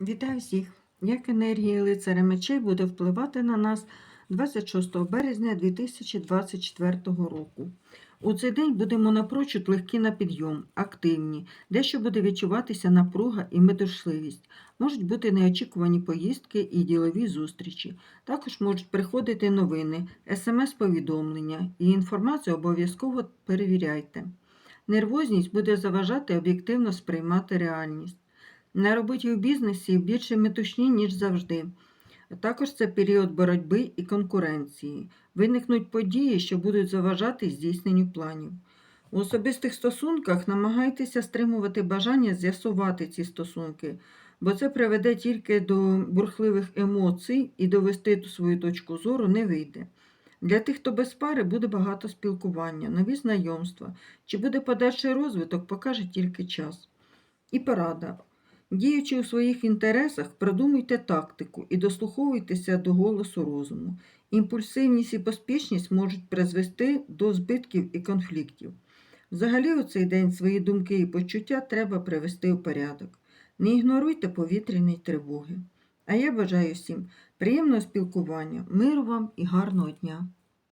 Вітаю всіх! Як енергія лицаря мечей буде впливати на нас 26 березня 2024 року. У цей день будемо напрочуд легкі на підйом, активні, дещо буде відчуватися напруга і медошливість. Можуть бути неочікувані поїздки і ділові зустрічі. Також можуть приходити новини, смс-повідомлення і інформацію обов'язково перевіряйте. Нервозність буде заважати об'єктивно сприймати реальність. На роботі у бізнесі більше метушні, ніж завжди. Також це період боротьби і конкуренції. Виникнуть події, що будуть заважати здійсненню планів. У особистих стосунках намагайтеся стримувати бажання з'ясувати ці стосунки, бо це приведе тільки до бурхливих емоцій і довести свою точку зору не вийде. Для тих, хто без пари, буде багато спілкування, нові знайомства. Чи буде подальший розвиток, покаже тільки час. І порада. Діючи у своїх інтересах, продумуйте тактику і дослуховуйтеся до голосу розуму. Імпульсивність і поспішність можуть призвести до збитків і конфліктів. Взагалі, у цей день свої думки і почуття треба привести у порядок. Не ігноруйте повітряні тривоги. А я бажаю всім приємного спілкування, миру вам і гарного дня!